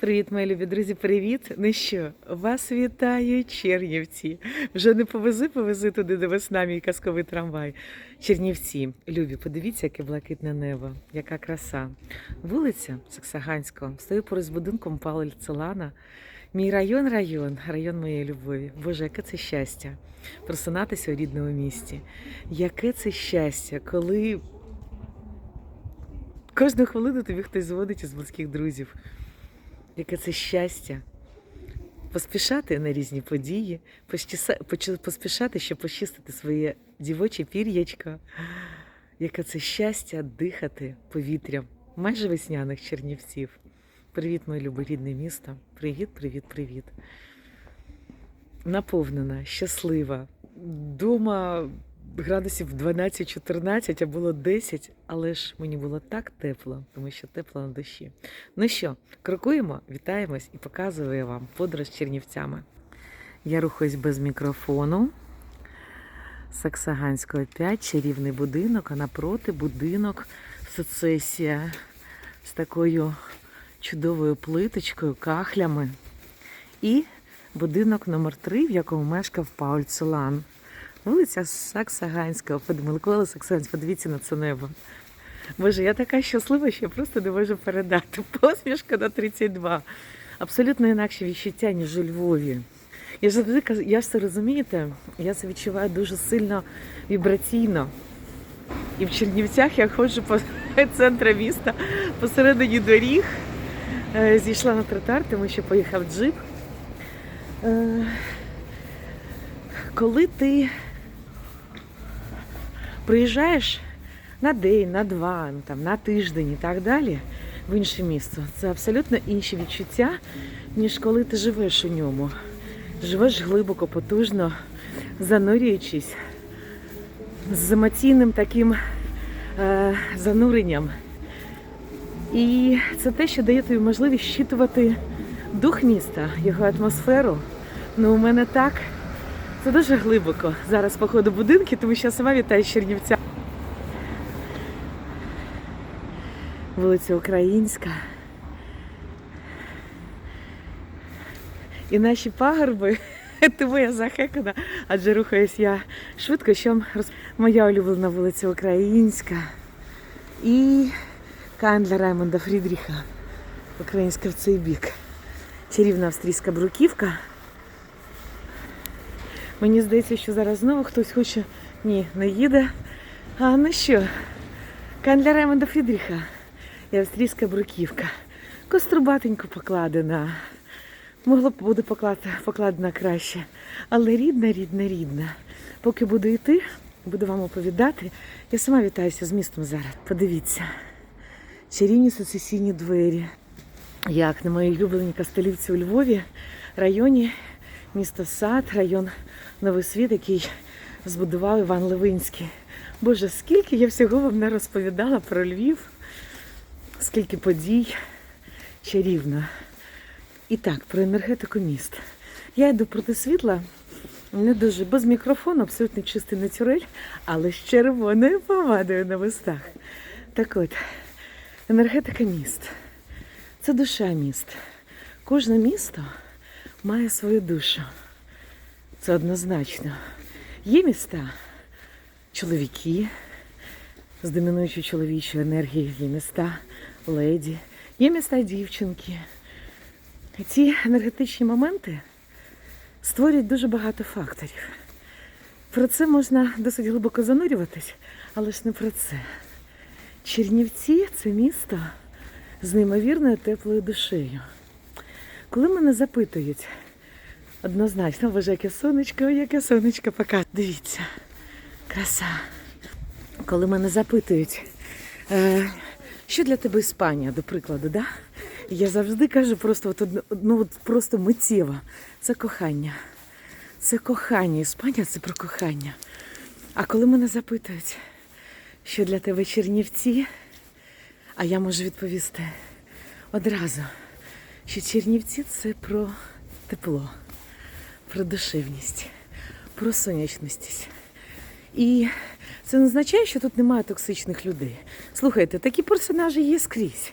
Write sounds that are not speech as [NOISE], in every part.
Привіт, мої любі друзі, привіт! Ну що, вас вітають Чернівці. Вже не повези, повези туди, де весна, мій казковий трамвай. Чернівці, любі, подивіться, яке блакитне небо, яка краса. Вулиця Саксаганського. Стою поруч з будинком Павла Целана. Мій район, район, район моєї любові. Боже, яке це щастя просинатися у рідному місті. Яке це щастя, коли кожну хвилину тобі хтось зводить із близьких друзів. Яке це щастя поспішати на різні події, поспішати, щоб почистити своє дівоче пір'ячко. Яке це щастя дихати повітрям майже весняних чернівців. Привіт, моє любе рідне місто. Привіт, привіт, привіт. Наповнена, щаслива. Дома градусів 12-14, а було 10, але ж мені було так тепло, тому що тепло на душі. Ну що, крокуємо, вітаємось і показую вам подорож Чернівцями. Я рухаюсь без мікрофону. Саксаганського 5, чарівний будинок, а напроти будинок сецесія з такою чудовою плиточкою, кахлями. І будинок номер 3 в якому мешкав Пауль Целан. Вулиця Саксаганська, Микола Саксаганський, подивіться на це небо. Боже, я така щаслива, що я просто не можу передати. Посмішка на 32. Абсолютно інакше відчуття, ніж у Львові. Я ж завжди кажу, я ж це розумієте, я це відчуваю дуже сильно вібраційно. І в Чернівцях я ходжу по [LAUGHS] центру міста посередині доріг. Е, Зійшла на тротуар, тому що поїхав джип. Е, Коли ти приїжджаєш на день, на два, там, на тиждень і так далі в інше місто, це абсолютно інші відчуття, ніж коли ти живеш у ньому. Живеш глибоко, потужно, занурюючись з емоційним таким е, зануренням. І це те, що дає тобі можливість щитувати дух міста, його атмосферу. Ну, у мене так. Це дуже глибоко. Зараз по ходу будинки, тому що я сама вітаю з Чернівця. Вулиця Українська. І наші пагорби, [LAUGHS] тому я захекана, адже рухаюсь я швидко, що роз... моя улюблена вулиця Українська і Кандля Раймонда Фрідріха, українська в цей бік. Чарівна австрійська бруківка. Мені здається, що зараз знову хтось хоче. Ні, не їде. А ну що? Кандля Раймонда Фрідріха і австрійська бруківка. Кострубатенько покладена. Могло б буде покладена краще. Але рідна, рідна, рідна. Поки буду йти, буду вам оповідати. Я сама вітаюся з містом зараз. Подивіться. Чарівні сецесійні двері. Як на моїй улюбленій Кастелівці у Львові, районі місто Сад, район Новий Світ, який збудував Іван Левинський. Боже, скільки я всього вам не розповідала про Львів, скільки подій чарівно. І так, про енергетику міст. Я йду проти світла, не дуже без мікрофону, абсолютно чистий натюрель, але з червоною помадою на вустах. Так от, енергетика міст. Це душа міст. Кожне місто має свою душу. Це однозначно. Є міста, чоловіки з домінуючою чоловічою енергією, є міста леді, є міста дівчинки. І ці енергетичні моменти створюють дуже багато факторів. Про це можна досить глибоко занурюватись, але ж не про це. Чернівці це місто з неймовірною теплою душею. Коли мене запитують, однозначно, боже, яке сонечко, яке сонечко пока. Дивіться, краса. Коли мене запитують, е, що для тебе Іспанія, до прикладу, да? я завжди кажу просто от, ну, от просто миттєво. Це кохання. Це кохання. Іспанія це про кохання. А коли мене запитують, що для тебе Чернівці, а я можу відповісти одразу, що Чернівці це про тепло, про душевність, про сонячність. І це не означає, що тут немає токсичних людей. Слухайте, такі персонажі є скрізь.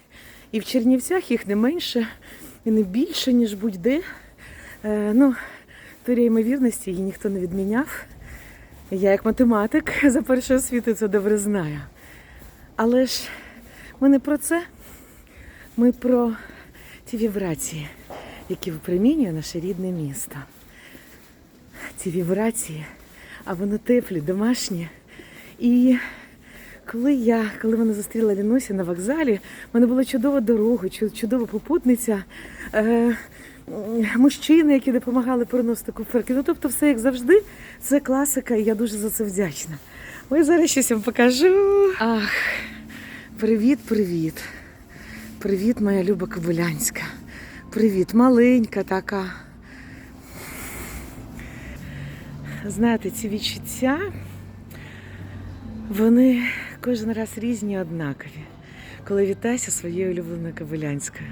І в Чернівцях їх не менше, і більше, ніж будь-де. Е, ну, теорія ймовірності її ніхто не відміняв. Я як математик за першою освітою це добре знаю. Але ж ми не про це, ми про ті вібрації, які випромінює наше рідне місто. Ці вібрації, а вони теплі, домашні. І коли я, коли мене зустріла Лінуся на вокзалі, в мене була чудова дорога, чудова попутниця, е, мужчини, які допомагали переносити куферки. Ну, тобто, все як завжди, це класика, і я дуже за це вдячна. Ой, зараз щось вам покажу. Ах, привіт, привіт. Моя Люба Кобилянська. Привіт, маленька така. Знаєте, ці відчуття, вони кожен раз різні, однакові. Коли вітаюся своєю улюбленою Кобилянською.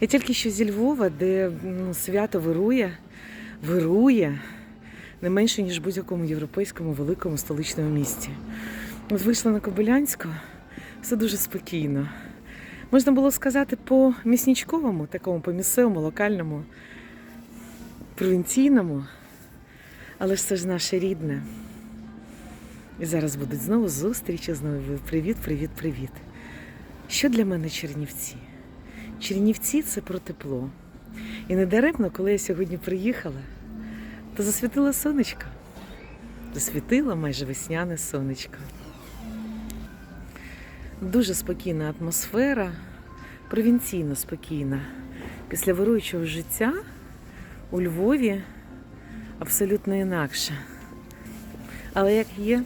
Я тільки що зі Львова, де ну, свято вирує, вирує не менше, ніж в будь-якому європейському великому столичному місті. От вийшла на Кобилянську, все дуже спокійно. Можна було сказати по міснічковому, такому по місцевому, локальному, провінційному, але ж це ж наше рідне. І зараз будуть знову зустрічі, знову привіт, привіт, привіт. Що для мене Чернівці? Чернівці це про тепло. І недаремно, коли я сьогодні приїхала, то засвітило сонечко. Засвітило майже весняне сонечко. Дуже спокійна атмосфера, провінційно спокійна. Після вируючого життя у Львові абсолютно інакше. Але як є,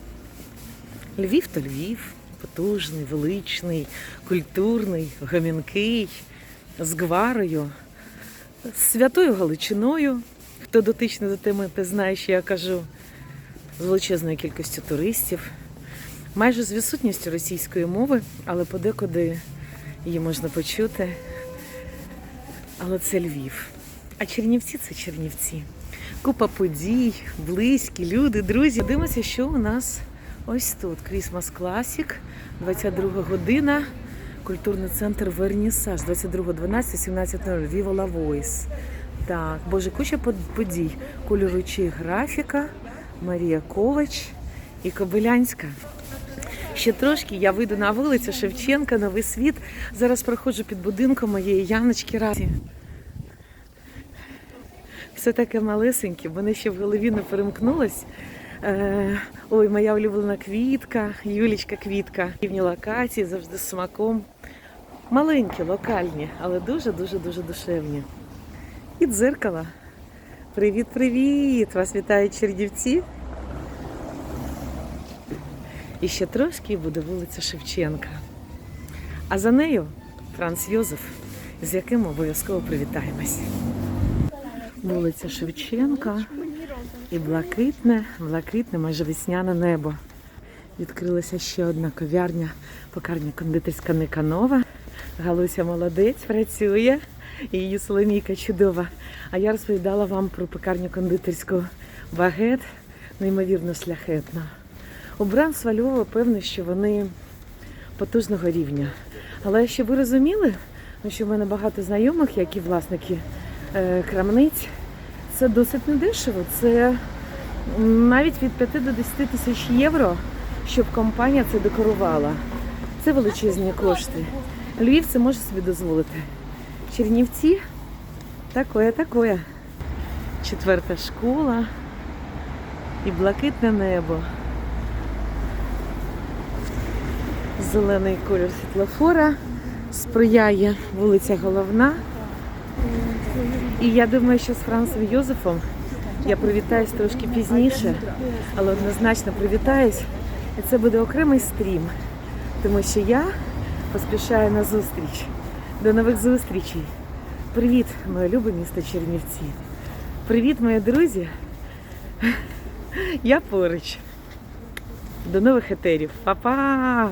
Львів то Львів, потужний, величний, культурний, гомінкий, з гварою, з святою Галичиною. Хто дотичний до теми, ти знає, що я кажу, з величезною кількістю туристів, майже з відсутністю російської мови, але подекуди її можна почути. Але це Львів. А Чернівці це Чернівці. Купа подій, близькі, люди, друзі. Дивимося, що у нас ось тут. Крісмас Класік, 22 година. Культурний центр Вернісаж, 22.12, 17.00, Viva La Voice. Так, боже, куча подій. Кольоручі графіка, Марія Ковач і Кобилянська. Ще трошки я вийду на вулицю Шевченка, Новий світ. Зараз проходжу під будинком моєї Яночки Разі. Все таке малесеньке, мене ще в голові не перемкнулось. Е, ой, моя улюблена квітка, Юлічка квітка. Рівні локації завжди з смаком. Маленькі, локальні, але дуже-дуже дуже душевні. І дзеркала. Привіт-привіт! Вас вітають Чернівці. І ще трошки буде вулиця Шевченка. А за нею Франц Йозеф, з яким обов'язково привітаємось. Вулиця Шевченка і блакитне, блакитне, майже весняне небо. Відкрилася ще одна ков'ярня, покарня кондитерська Никанова. Галуся молодець, працює. І її Соломійка чудова. А я розповідала вам про пекарню кондитерську багет, неймовірно шляхетна. Убранство Львова певне, що вони потужного рівня. Але щоб ви розуміли, ну, що в мене багато знайомих, які власники е, крамниць, це досить недешево. Це навіть від 5 до 10 тисяч євро, щоб компанія це декорувала. Це величезні кошти. Львів це може собі дозволити. Чернівці такое, такое. Четверта школа і блакитне небо. Зелений колір світлофора сприяє вулиця Головна. І я думаю, що з Францем Йозефом я привітаюсь трошки пізніше, але однозначно привітаюсь. І це буде окремий стрім, тому що я поспішаю на зустріч. До нових зустрічей. Привіт, моє любе місто Чернівці. Привіт, мої друзі. Я поруч. До нових етерів. Па-па!